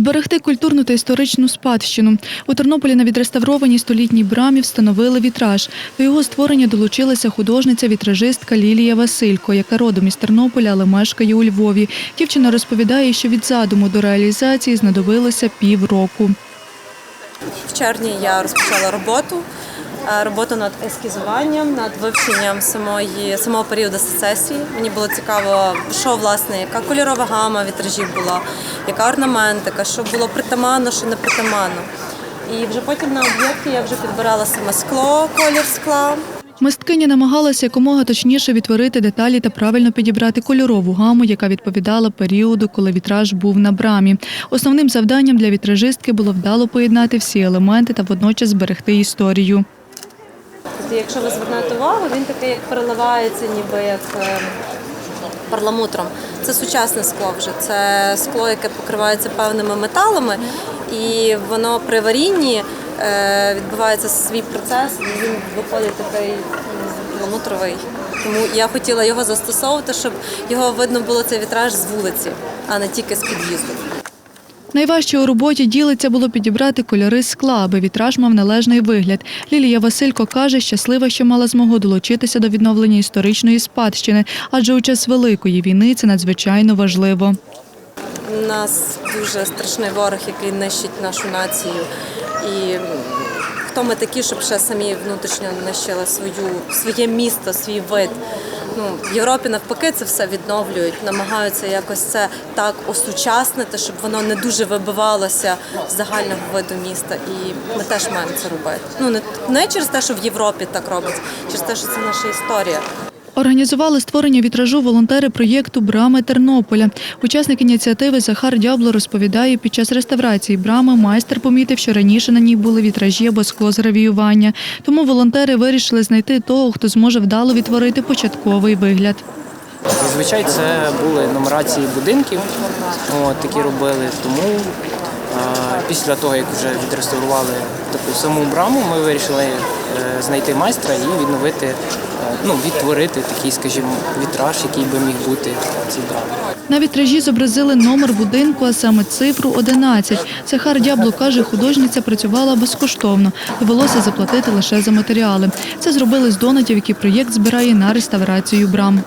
Зберегти культурну та історичну спадщину. У Тернополі на відреставрованій столітній брамі встановили вітраж. До його створення долучилася художниця-вітражистка Лілія Василько, яка родом із Тернополя, але мешкає у Львові. Дівчина розповідає, що від задуму до реалізації знадобилося півроку. В червні я розпочала роботу. Е, Роботу над ескізуванням, над вивченням самої самого періоду сецесії. Мені було цікаво, що власне, яка кольорова гама вітражів була, яка орнаментика, що було притаманно, що не притаманно. І вже потім на об'єкті я вже підбирала саме скло, колір скла. Мисткиня намагалася якомога точніше відтворити деталі та правильно підібрати кольорову гаму, яка відповідала періоду, коли вітраж був на брамі. Основним завданням для вітражистки було вдало поєднати всі елементи та водночас зберегти історію. Тобто, якщо ви звернете увагу, він такий як переливається, ніби як е, перламутром. Це сучасне скло вже. Це скло, яке покривається певними металами, і воно при варінні е, відбувається свій процес, і він виходить такий перламутровий. Тому я хотіла його застосовувати, щоб його видно було цей вітраж з вулиці, а не тільки з під'їзду. Найважче у роботі ділиця було підібрати кольори скла, аби вітраж мав належний вигляд. Лілія Василько каже, щаслива, що мала змогу долучитися до відновлення історичної спадщини, адже у час великої війни це надзвичайно важливо. У нас дуже страшний ворог, який нищить нашу націю. І хто ми такі, щоб ще самі внутрішньо нищили свою, своє місто, свій вид. Ну, в Європі навпаки це все відновлюють, намагаються якось це так осучаснити, щоб воно не дуже вибивалося з загального виду міста. І ми теж маємо це робити. Ну не, не через те, що в Європі так робиться, через те, що це наша історія. Організували створення вітражу волонтери проєкту Брами Тернополя. Учасник ініціативи Захар Дябло розповідає, під час реставрації брами майстер помітив, що раніше на ній були вітражі або скло з гравіювання. Тому волонтери вирішили знайти того, хто зможе вдало відтворити початковий вигляд. Зазвичай це були нумерації будинків, от, такі робили. Тому після того, як вже відреставрували таку саму браму, ми вирішили е, знайти майстра і відновити, ну, відтворити такий, скажімо, вітраж, який би міг бути в цій драмі. На вітражі зобразили номер будинку, а саме цифру 11. Сахар Дябло каже, художниця працювала безкоштовно. Довелося заплатити лише за матеріали. Це зробили з донатів, які проєкт збирає на реставрацію брам.